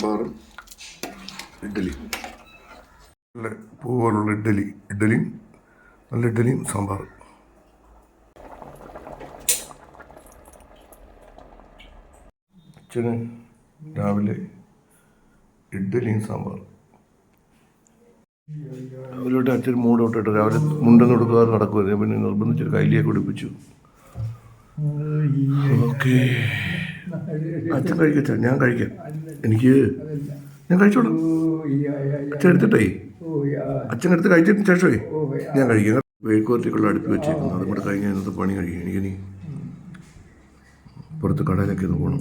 സാമ്പാറും ഇഡ്ഡലി. നല്ല പൂവുള്ള ഇഡ്ഡലി ഇഡ്ഡലിയും നല്ല ഇഡ്ഡലിയും സാമ്പാറും. അച്ഛന് രാവിലെ ഇഡ്ഡലിയും സാമ്പാറും. രാവിലെ അച്ഛൻ മൂടോട്ട് ഇട്ട് രാവിലെ മുണ്ടെന്ന് കൊടുക്കാതെ നടക്കുമായിരുന്നു പിന്നെ നിർബന്ധിച്ചൊരു കയ്യിലേക്ക് കുടിപ്പിച്ചു ഓക്കെ. അച്ഛൻ കഴിക്കട്ടെ ഞാൻ കഴിക്കാം. എനിക്ക് ഞാൻ കഴിച്ചോളാം. അച്ഛൻ എടുത്തിട്ടേ അച്ഛൻ എടുത്ത് കഴിച്ചതിന് ശേഷമേ ഞാൻ കഴിക്കാം. വെഴുക്കോർത്തിക്കുള്ള അടുപ്പ് വെച്ചേക്കുന്നു. അതും കൂടെ കഴിഞ്ഞാൽ ഇന്നത്തെ പണി കഴിയും എനിക്കിനി പുറത്ത് കടയിലൊക്കെ ഒന്ന് പോകണം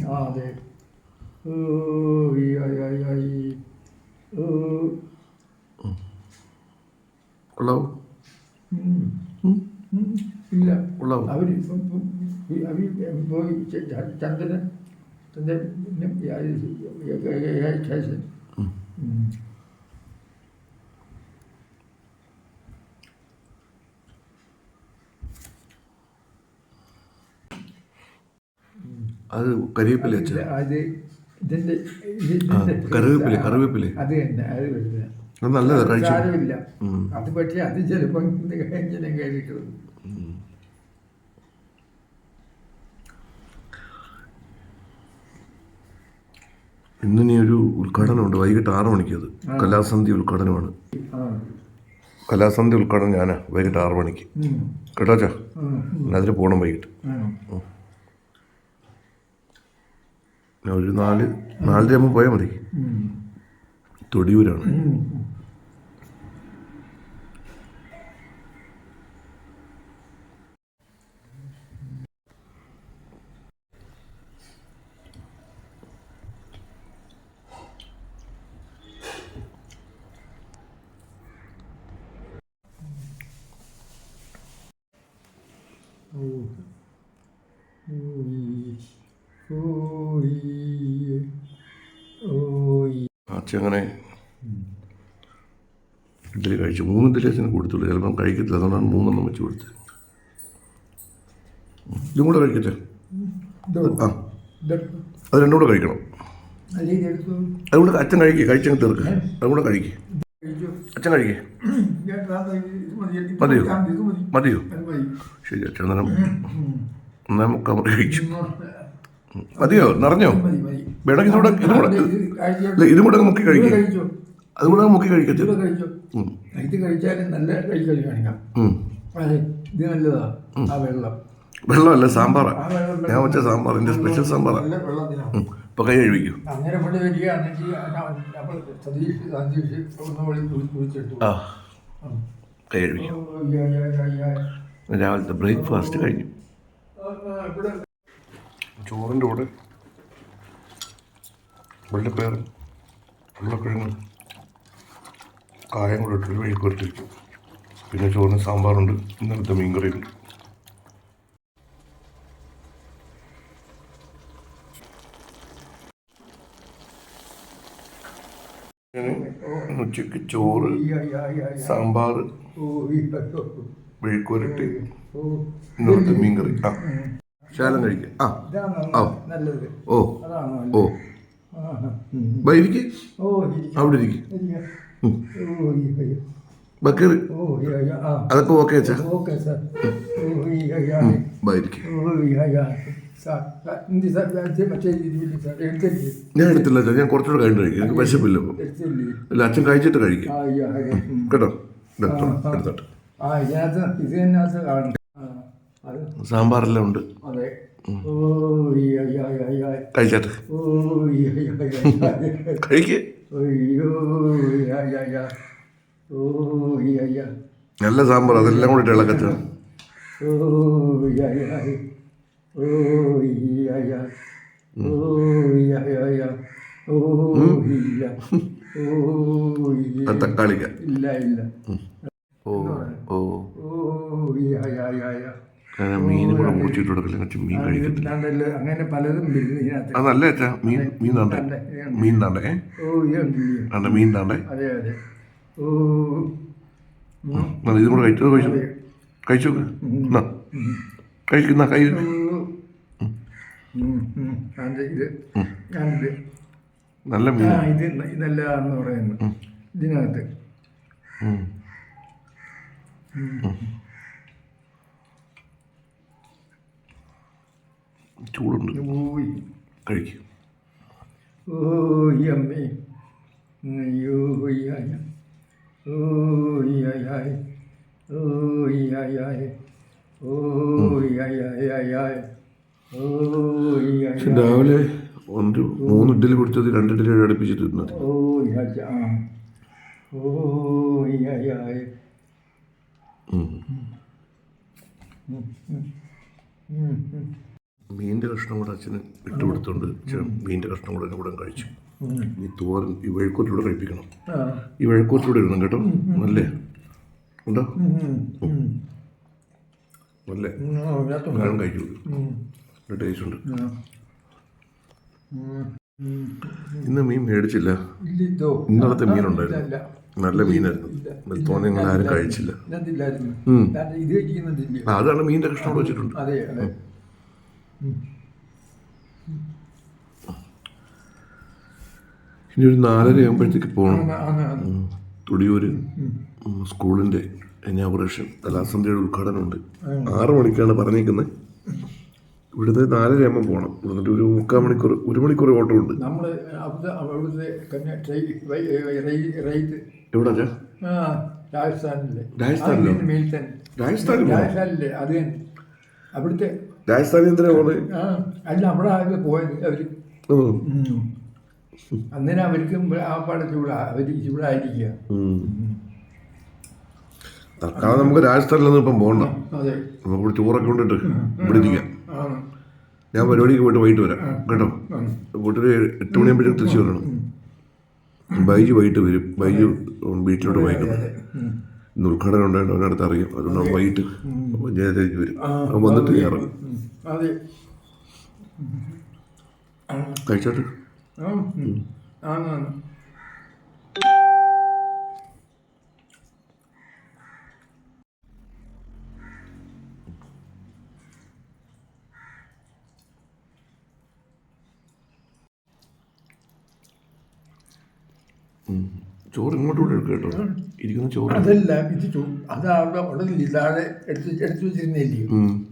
കൊള്ളാവോ. ഇല്ല. കൊള്ളാവോ അവർ പോയി ചന്ദ്രൻ അത് കരിവേപ്പില അച്ഛൻ അത് ഇതിന്റെ കറിവേപ്പില കറിവേപ്പില. അത് തന്നെ അത് വരുന്നത് അത് നല്ലതാണ് സാരമില്ല. അത് പക്ഷേ അത് ചിലപ്പം കഴിഞ്ഞിനെ കഴിക്കുന്നത് ഇന്ന് ഇനി ഒരു ഉദ്ഘാടനമുണ്ട്. വൈകിട്ട് ആറ് മണിക്ക് അത്. കലാസന്ധി ഉദ്ഘാടനമാണ്. കലാസന്ധി ഉദ്ഘാടനം ഞാനാ. വൈകിട്ട് ആറ് മണിക്ക്. കേട്ടോ ചാ. അതിന് പോകണം വൈകിട്ട്. ഒരു നാല് നാലര ആകുമ്പോൾ പോയാൽ മതി. തൊടിയൂരാണ് ഉം. ഓയ്. അച്ഛൻ അങ്ങനെ ഇഡ്ഡലി കഴിച്ചു. മൂന്ന് ഇഡ്ഡലി അച്ഛന് കൊടുത്തുള്ളൂ. ചിലപ്പം കഴിക്കത്തില്ല. അതുകൊണ്ടാണ് മൂന്നെണ്ണം വെച്ച് കൊടുത്തത്. ഇതും കൂടെ കഴിക്കട്ടെ? ആ. അത് രണ്ടും കൂടെ കഴിക്കണം. അതുകൊണ്ട് അച്ഛൻ കഴിക്കുക കഴിച്ചങ്ങ് തീർക്ക്. അതുകൂടെ കഴിക്കുക. അച്ഛൻ കഴിക്കേ. മതിയോ? മതിയോ? ശരി അച്ഛൻ അന്നേരം. ഒന്നേ മുക്കാൽ മുറി കഴിച്ചു. മതിയോ? നിറഞ്ഞോ. വേണമെങ്കിൽ ഇതുകൂടെ ഇതും കൂടെ ഇത് കൂടെ മുക്കി കഴിക്കും. കഴിക്കുക കഴിച്ചോ. അതും കൂടെ മുക്കി കഴിക്കത്തി ഇത്. കഴിച്ചാലും നല്ല കാണിക്കാം. ഇത് നല്ലതാ ആ വെള്ളം. വെള്ളമല്ല സാമ്പാറാ ഞാൻ വെച്ച സാമ്പാർ എന്റെ സ്പെഷ്യൽ വെള്ളത്തിനാണ് ഇപ്പൊ കൈ കഴിവിക്കും അങ്ങനെ വരികയാണെങ്കിൽ നമ്മൾ സതീഷ് സതീഷ് കൈ കഴിവിക്കൂ രാവിലത്തെ ബ്രേക്ക്ഫാസ്റ്റ് കഴിഞ്ഞു. ചോറിന്റെ കൂടെ വെള്ളപ്പയർ ഉരുളക്കിഴങ്ങ് കായം കൂടെ ഇട്ടൊരു മെഴുക്കുവരട്ടിരിക്കും പിന്നെ ചോറിന് സാമ്പാറുണ്ട് ഇന്നലത്തെ മീൻകറിയുണ്ട്. ഉച്ചയ്ക്ക് ഉച്ചയ്ക്ക് ചോറ് സാമ്പാർ മെഴുക്കുവരട്ടി ഇന്നലത്തെ മീൻകറി. ആ ശാലം കഴിക്കാം. ആ ഓ ഓ. അവിടെ ഇരിക്കും. അതൊക്കെ ഓക്കെ അച്ഛാ ഞാൻ എടുത്തില്ല? അച്ഛാ ഞാൻ കുറച്ചുകൂടെ കഴിഞ്ഞ് കഴിക്കും. എനിക്ക് വിശപ്പില്ല ഇപ്പോൾ അല്ല അച്ഛൻ കഴിച്ചിട്ട് കഴിക്കും. കേട്ടോ. എടുത്തോട്ടെ. സാമ്പാറെല്ലാം ഉണ്ട്. അതെ. കഴിച്ചാട്ടെ. കഴിക്ക്. നല്ല സാമ്പാർ അതെല്ലാം കൂടി ഇളക്കച്ച തക്കാളിക്ക. ഇല്ല ഇല്ല. ഓ ഓ. ഓ ഞാൻ മീൻ കൂടെ കൊടുക്കില്ല അച്ഛൻ മീൻ കഴിക്കത്തില്ല. അങ്ങനെ പലതും നല്ല അച്ഛാ മീൻ മീൻ താണ്ടേ? മീൻ താണ്ടേ അണ്ട മീൻ താണ്ടേ? അതെ അതെ. ഓ. ഇതും കൂടെ കഴിച്ചോ കഴിച്ചു? കഴിച്ചു എന്നാ കഴിക്കുന്ന കൈ നല്ല മീൻ ഇത് ഇതല്ല എന്ന് പറയുന്നു. ഇതിനകത്ത്. ചൂടുണ്ട്. കഴിക്കും. ഓയ് അമ്മേ ഓയ് ഓയ് ഓയ് പക്ഷെ രാവിലെ ഒരു മൂന്ന് ഇഡ്ഡലി കൊടുത്തത് രണ്ട് ഇഡ്ഡലി അടുപ്പിച്ചിട്ട് തിന്നത്. ഓയ് മീനിന്റെ കഷ്ണം കൂടെ അച്ഛന് ഇട്ട് കൊടുത്തോണ്ട് അച്ഛൻ കഷ്ണം കൂടെ കൂടെ കഴിച്ചു. ഈ തോരൻ ഈ വഴുക്കോട്ടിലൂടെ കഴിപ്പിക്കണം. ഈ വഴുക്കോട്ടിലൂടെ ഇടണം കേട്ടോ. നല്ലേ ഉണ്ടോ. നല്ലേ ഞാൻ കഴിച്ചു. ടേസ്റ്റ് ഉണ്ട്. ഇന്ന് മീൻ മേടിച്ചില്ല. ഇന്നലത്തെ മീൻ മീനുണ്ടായിരുന്നു. നല്ല മീനായിരുന്നു. തോന്നി നിങ്ങൾ ആരും കഴിച്ചില്ല. അതാണ് മീനിന്റെ കഷ്ണം വെച്ചിട്ടുണ്ട്. ഇനി ഒരു നാലര ആകുമ്പോഴത്തേക്ക് പോകണം. തുടിയൂര് സ്കൂളിന്റെ ഇനാഗുറേഷൻ കലാസന്ധ്യയുടെ ഉദ്ഘാടനമുണ്ട്. ആറു മണിക്കാണ് പറഞ്ഞേക്കുന്നത് ഇവിടുത്തെ നാലര ആകുമ്പോൾ പോകണം ഇവിടുന്ന് ഒരു മുക്കാൽ മണിക്കൂർ ഒരു മണിക്കൂർ ഓട്ടം ഉണ്ട് രാജസ്ഥാനിലെ എവിടെ രാജസ്ഥാനിലെ. രാജസ്ഥാനിലെ? അത് അവിടുത്തെ രാജസ്ഥാനിൽ എന്തിനാ പോണത് അല്ല അവിടെ ആകെ പോയത്. ഉം. അന്നേരം അവർക്കും ആ പാടെ ചൂടാ അവർ ചൂടായിരിക്കുക. ഉം. തൽക്കാലം നമുക്ക് രാജസ്ഥാനിലൊന്നും ഇപ്പം പോകണ്ട അതെ. നമുക്ക് ഇവിടെ ചോറൊക്കെ കൊണ്ടിട്ട് ഇവിടെ ഇരിക്കാം. ഞാൻ പരിപാടിക്ക് പോയിട്ട് വൈകിട്ട് വരാം കേട്ടോ? കൂട്ടൊരു എട്ട് മണിയാകുമ്പോൾ തിരിച്ചു വരണം. ബൈജു വൈകിട്ട് വരും. ബൈജു വീട്ടിലോട്ട് ഉം. ഇന്ന് ഉദ്ഘാടനം ഉണ്ടായിട്ട് അവനടുത്ത് അറിയാം. അതുകൊണ്ട് അവൻ വൈകിട്ട് പഞ്ചായത്തേക്ക് വരും. അവൻ വന്നിട്ട് കയറും. കഴിച്ചോട്ടെ. Mm-hmm. ചോറ് ഇങ്ങോട്ട് കൂടെ എടുക്കുക കേട്ടോ ഇരിക്കുന്ന ചോറ് അതല്ല ഇത് ചോ അത് അവിടെ അവിടെ ഇല്ലാതെ എടുത്ത് എടുത്ത് വെച്ചിരുന്നില്ലേ.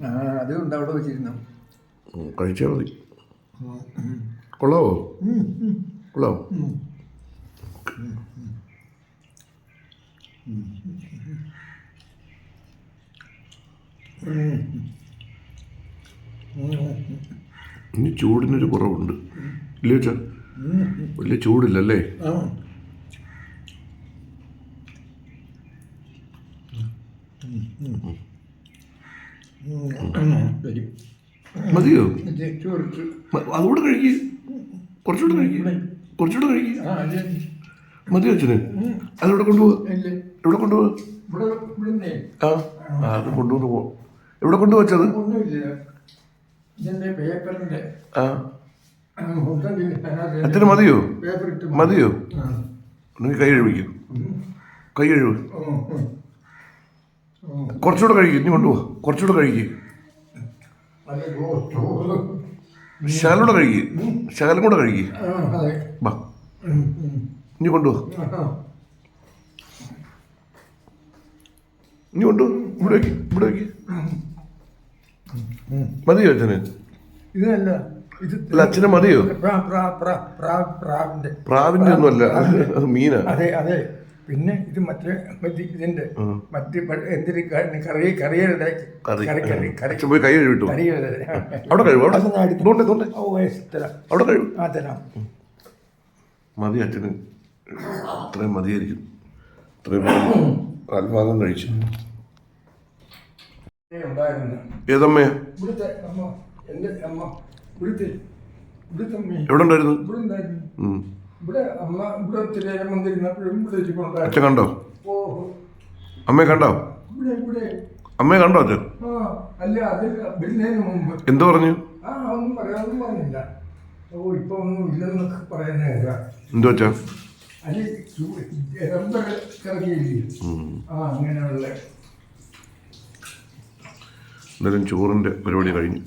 ആ അതുകൊണ്ട് അവിടെ വെച്ചിരുന്നു. കഴിച്ചാൽ മതി. കൊള്ളാവോ? കൊള്ളാവോ? ഇനി ചൂടിനൊരു കുറവുണ്ട്. ഇല്ലേ വെച്ചാ വലിയ ചൂടില്ലല്ലേ ആ ശരി മതിയോ? അതുകൂടെ കഴിക്കുക കുറച്ചുകൂടെ കഴിക്കുക കുറച്ചുകൂടെ കഴിക്കുക മതിയോ അച്ഛന്? അതിവിടെ കൊണ്ടുപോവാ എവിടെ കൊണ്ടുപോവാ ആ ആ, അത് കൊണ്ടുവന്ന് പോ. എവിടെ കൊണ്ടുവച്ചത് ആ. അച്ഛന് മതിയോ? മതിയോ? ഒന്നെങ്കിൽ കൈ കഴിവിക്കും കൈ. ഓ. കുറച്ചുകൂടെ കഴിക്കും ഇനി കൊണ്ടുപോവാ. കുറച്ചുകൂടെ കഴിക്കും. ശകലൂടെ കഴിക്കും. ശകലം കൂടെ കഴിക്കും. വാ. ഇനി കൊണ്ടുപോവാ. ആ. ഇനി കൊണ്ടുപോ ഇവിടെ വയ്ക്ക് ഇവിടെ വയ്ക്ക് മതിയോ അച്ഛന്? ഇതല്ല ഇത് അല്ല അച്ഛനെ മതിയോ? പ്രാ- പ്രാ- പ്രാ- പ്രാ- പ്രാവിന്റെ പ്രാവിന്റെ ഒന്നുമല്ല. അത് മീനാ. അതെ അതെ. പിന്നെ ഇത് മറ്റേ മറ്റേ ഇതിന്റെ മറ്റ് എന്തിന് കറി കറിയുടെ മതി അച്ഛന്. അത്രയും മതിയായിരിക്കും. അത്രയും ആത്മാകം കഴിച്ചു. ഏതമ്മയാ ഇവിടുത്തെ അമ്മ എന്റെ അമ്മ ഇവിടുത്തെ ഇവിടുത്തെ അമ്മ. എവിടെ ഉണ്ടായിരുന്നു? ഇവിടെ ഉണ്ടായിരുന്നു ഉം. ഇവിടെ അമ്മ ഇവിടെ തിരേരം വന്നിരുന്നപ്പോഴും ഇവിടെ ഇരിപ്പുണ്ടായിരുന്നു അച്ഛൻ കണ്ടോ? ഓ അമ്മയെ കണ്ടോ? ഇവിടെ ഇവിടെ. അമ്മയെ കണ്ടോ അച്ഛൻ? ആ അല്ല അതിൽ വരുന്നതിന് മുമ്പ്. എന്തു പറഞ്ഞു? ആ ഒന്നും പറയാനൊന്നും പറഞ്ഞില്ല. ഓ ഇപ്പൊ ഒന്നും ഇല്ലെന്നൊക്കെ പറയുന്ന കേൾക്കാം എന്തോ അച്ഛാ അത് റബ്ബർ കറങ്ങിയില്ലേ ആ അങ്ങനെയുള്ള. എന്തായാലും ചോറിന്റെ പരിപാടി കഴിഞ്ഞു.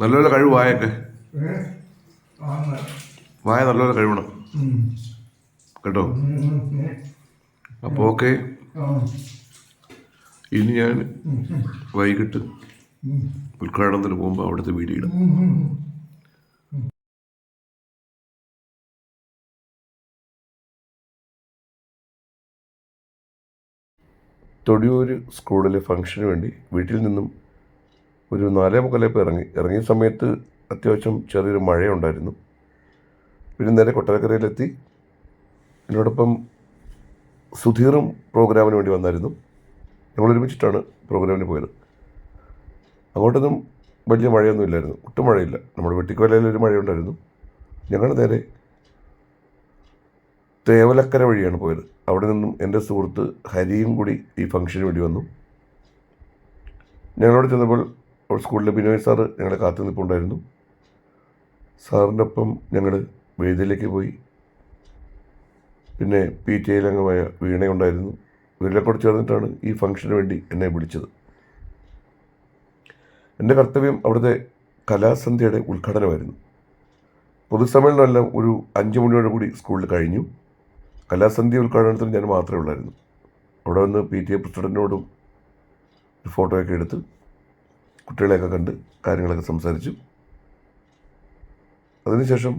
നല്ല നല്ല കഴിവായൊക്കെ? വായ നല്ലപോലെ കഴിവണം കേട്ടോ. അപ്പോൾ ഓക്കെ ഇനി ഞാൻ. വൈകിട്ട്. ഉദ്ഘാടനത്തിന് പോകുമ്പോൾ അവിടുത്തെ വീഡിയോ ഇടാം. തൊടിയൂർ സ്കൂളിലെ ഫംഗ്ഷന് വേണ്ടി വീട്ടിൽ നിന്നും ഒരു നാലേ മുക്കാലപ്പോൾ ഇറങ്ങി ഇറങ്ങിയ സമയത്ത് അത്യാവശ്യം ചെറിയൊരു മഴയുണ്ടായിരുന്നു. പിന്നെ നേരെ കൊട്ടാരക്കരയിലെത്തി. എന്നോടൊപ്പം സുധീറും പ്രോഗ്രാമിന് വേണ്ടി വന്നായിരുന്നു. ഞങ്ങൾ ഒരുമിച്ചിട്ടാണ് പ്രോഗ്രാമിന് പോയത്. അങ്ങോട്ടൊന്നും വലിയ മഴയൊന്നും ഇല്ലായിരുന്നു. ഒട്ടും മഴയില്ല. നമ്മുടെ വെട്ടിക്കോലയിൽ ഒരു മഴയുണ്ടായിരുന്നു. ഞങ്ങൾ നേരെ തേവലക്കര വഴിയാണ് പോയത്. അവിടെ നിന്നും എന്റെ സുഹൃത്ത് ഹരിയും കൂടി ഈ ഫംഗ്ഷന് വേണ്ടി വന്നു. ഞങ്ങളവിടെ ചെന്നപ്പോൾ സ്കൂളിലെ ബിനോയ് സാറ് ഞങ്ങളെ കാത്തു നിൽപ്പുണ്ടായിരുന്നു സാറിന്റെ ഒപ്പം ഞങ്ങൾ വേദിയിലേക്ക് പോയി. പിന്നെ പി ടി ഐയിലംഗമായ വീണയുണ്ടായിരുന്നു ഇവരെല്ലാം കൂടെ ചേർന്നിട്ടാണ് ഈ ഫംഗ്ഷന് വേണ്ടി എന്നെ വിളിച്ചത്. എന്റെ കർത്തവ്യം അവിടുത്തെ കലാസന്ധ്യയുടെ ഉദ്ഘാടനമായിരുന്നു. പൊതുസമ്മേളനമെല്ലാം ഒരു അഞ്ച് മണിയോട് കൂടി സ്കൂളിൽ കഴിഞ്ഞു. കലാസന്ധ്യ ഉദ്ഘാടനത്തിന് ഞാൻ മാത്രമേ ഉള്ളായിരുന്നു. അവിടെ വന്ന് പി ടി എ പ്രസിഡന്റിനോടും ഫോട്ടോയൊക്കെ എടുത്ത് കുട്ടികളെയൊക്കെ കണ്ട് കാര്യങ്ങളൊക്കെ സംസാരിച്ചു. അതിനുശേഷം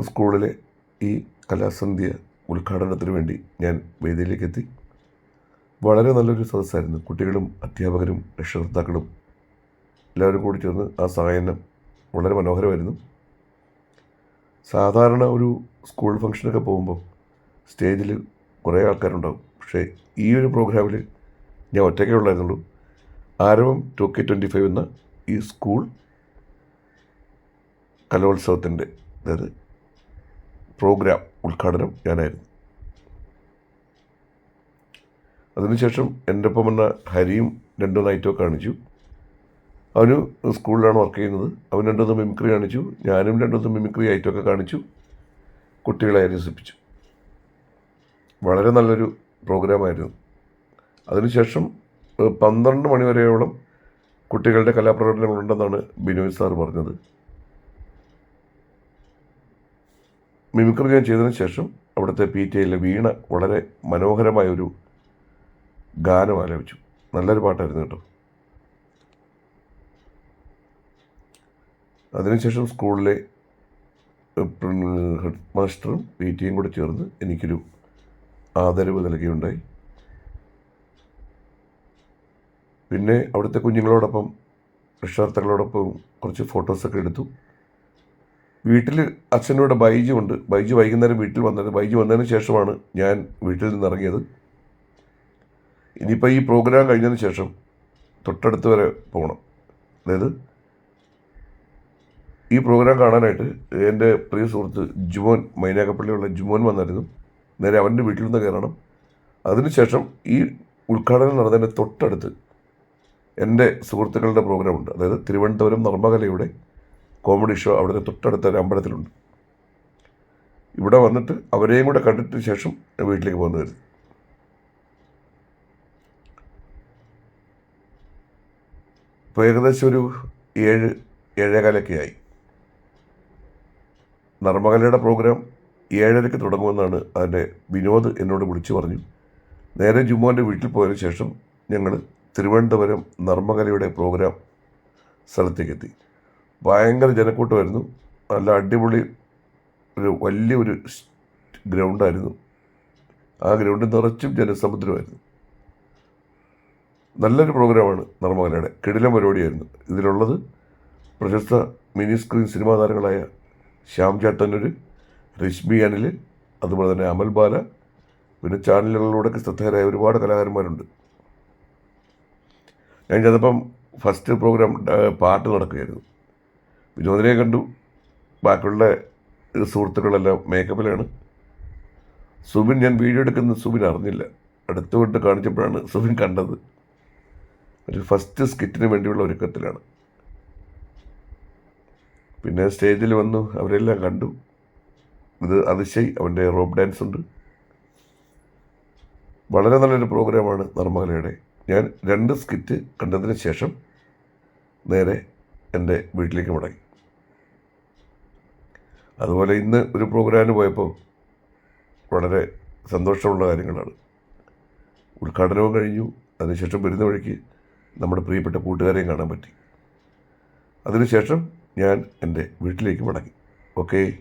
സ്കൂളിലെ ഈ കലാസന്ധ്യ ഉദ്ഘാടനത്തിന് വേണ്ടി ഞാൻ വേദിയിലേക്ക് എത്തി വളരെ നല്ലൊരു സദസ്സായിരുന്നു. കുട്ടികളും അധ്യാപകരും രക്ഷകർത്താക്കളും എല്ലാവരും കൂടി ചേർന്ന് ആ സായനം വളരെ മനോഹരമായിരുന്നു. സാധാരണ ഒരു സ്കൂൾ ഫംഗ്ഷനൊക്കെ പോകുമ്പോൾ സ്റ്റേജിൽ കുറേ ആൾക്കാരുണ്ടാവും. പക്ഷേ ഈ ഒരു പ്രോഗ്രാമിൽ ഞാൻ ഒറ്റയ്ക്കേ ഉള്ളായിരുന്നുള്ളൂ. ആരവം ടു കെ ട്വന്റി ഫൈവ് എന്ന ഈ സ്കൂൾ കലോത്സവത്തിന്റെ അതായത് പ്രോഗ്രാം ഉദ്ഘാടനം ഞാനായിരുന്നു. അതിനുശേഷം എന്റെ ഒപ്പം വന്ന ഹരിയും രണ്ടു നൈറ്റോ കാണിച്ചു. അവന് സ്കൂളിലാണ് വർക്ക് ചെയ്യുന്നത്. അവൻ രണ്ടൊന്ന് മിമിക്രി കാണിച്ചു. ഞാനും രണ്ടൊന്ന് മിമിക്രി ഐറ്റമൊക്കെ കാണിച്ചു. കുട്ടികളെ രസിപ്പിച്ചു വളരെ നല്ലൊരു പ്രോഗ്രാമായിരുന്നു. അതിനുശേഷം പന്ത്രണ്ട് മണിവരെയോളം കുട്ടികളുടെ കലാപ്രകടനങ്ങളുണ്ടെന്നാണ് ബിനോയ് സാർ പറഞ്ഞത്. മിമിക്രി ഞാൻ ചെയ്തതിന് ശേഷം അവിടുത്തെ പി ടി ഐയിലെ വീണ വളരെ മനോഹരമായൊരു ഗാനം ആലപിച്ചു. നല്ലൊരു പാട്ടായിരുന്നു കേട്ടോ. അതിനുശേഷം സ്കൂളിലെ ഹെഡ് മാസ്റ്ററും പി ടിയും കൂടെ ചേർന്ന് എനിക്കൊരു ആദരവ് നൽകുകയുണ്ടായി പിന്നെ അവിടുത്തെ കുഞ്ഞുങ്ങളോടൊപ്പം രക്ഷാർത്ഥികളോടൊപ്പം കുറച്ച് ഫോട്ടോസൊക്കെ എടുത്തു. വീട്ടിൽ അച്ഛനോട് ബൈജു ഉണ്ട് ബൈജു വൈകുന്നേരം വീട്ടിൽ വന്നത്. ബൈജു വന്നതിന് ശേഷമാണ് ഞാൻ വീട്ടിൽ നിന്ന് ഇറങ്ങിയത്. ഇനിയിപ്പോൾ ഈ പ്രോഗ്രാം കഴിഞ്ഞതിന് ശേഷം തൊട്ടടുത്ത് വരെ പോകണം അതായത് ഈ പ്രോഗ്രാം കാണാനായിട്ട് എന്റെ പ്രിയ സുഹൃത്ത് ജുമോൻ മൈനാക്കപ്പള്ളിയുള്ള ജുമോൻ വന്നായിരുന്നു. നേരെ അവന്റെ വീട്ടിൽ നിന്ന് കയറണം. അതിനുശേഷം ഈ ഉദ്ഘാടനം നടന്നതിന്റെ തൊട്ടടുത്ത് എന്റെ സുഹൃത്തുക്കളുടെ പ്രോഗ്രാമുണ്ട്. അതായത് തിരുവനന്തപുരം നർമ്മകലയുടെ കോമഡി ഷോ അവിടുത്തെ തൊട്ടടുത്ത ഒരു അമ്പലത്തിലുണ്ട്. ഇവിടെ വന്നിട്ട് അവരെയും കൂടെ കണ്ടിട്ട് ശേഷം വീട്ടിലേക്ക് പോകുന്നതായിരുന്നു. ഇപ്പോൾ ഏകദേശം ഒരു ഏഴ് ഏഴേകാലൊക്കെ ആയി. നർമ്മകലയുടെ പ്രോഗ്രാം ഏഴരയ്ക്ക് തുടങ്ങുമെന്നാണ് അതിന്റെ വിനോദ് എന്നോട് വിളിച്ചു പറഞ്ഞു നേരെ ജുമോന്റെ വീട്ടിൽ പോയതിനു ശേഷം ഞങ്ങൾ തിരുവനന്തപുരം നർമ്മകലയുടെ പ്രോഗ്രാം സ്ഥലത്തേക്ക് എത്തി ഭയങ്കര ജനക്കൂട്ടമായിരുന്നു. നല്ല അടിപൊളി ഒരു വലിയൊരു ഗ്രൗണ്ടായിരുന്നു. ആ ഗ്രൗണ്ട് നിറച്ചും ജനസമുദ്രമായിരുന്നു. നല്ലൊരു പ്രോഗ്രാമാണ് നർമ്മകലയുടെ. കിടിലം പരിപാടിയായിരുന്നു. ഇതിലുള്ളത് പ്രശസ്ത മിനി സ്ക്രീൻ സിനിമാ താരങ്ങളായ ശ്യാം ചേട്ടനൊരു രശ്മി അനിൽ അതുപോലെ തന്നെ അമൽ ബാല. പിന്നെ ചാനലുകളിലൂടെയൊക്കെ ശ്രദ്ധേയരായ ഒരുപാട് കലാകാരന്മാരുണ്ട്. ഞാൻ ചെന്നപ്പം ഫസ്റ്റ് പ്രോഗ്രാം പാട്ട് നടക്കുകയായിരുന്നു. വിനോദിനെ കണ്ടു. ബാക്കിയുള്ള സുഹൃത്തുക്കളെല്ലാം മേക്കപ്പിലാണ്. സുബിൻ ഞാൻ വീഡിയോ എടുക്കുന്ന സുബിൻ അറിഞ്ഞില്ല. അടുത്തുകൊണ്ട് കാണിച്ചപ്പോഴാണ് സുബിൻ കണ്ടത്. ഒരു ഫസ്റ്റ് സ്കിറ്റിന് വേണ്ടിയുള്ള ഒരുക്കത്തിലാണ്. പിന്നെ സ്റ്റേജിൽ വന്നു അവരെല്ലാം കണ്ടു. ഇത് അതിശയ് അവന്റെ റോബ് ഡാൻസ് ഉണ്ട്. വളരെ നല്ലൊരു പ്രോഗ്രാമാണ് നർമ്മകലയുടെ ഞാൻ രണ്ട് സ്കിറ്റ് കണ്ടതിന് ശേഷം നേരെ എന്റെ വീട്ടിലേക്ക് മടങ്ങി. അതുപോലെ ഇന്ന് ഒരു പ്രോഗ്രാമിന് പോയപ്പോൾ വളരെ സന്തോഷമുള്ള കാര്യങ്ങളാണ്. ഉദ്ഘാടനവും കഴിഞ്ഞു. അതിനുശേഷം വരുന്ന വഴിക്ക് നമ്മുടെ പ്രിയപ്പെട്ട കൂട്ടുകാരെയും കാണാൻ പറ്റി. അതിനുശേഷം ഞാൻ എന്റെ വീട്ടിലേക്ക് മടങ്ങി. ഓക്കേ.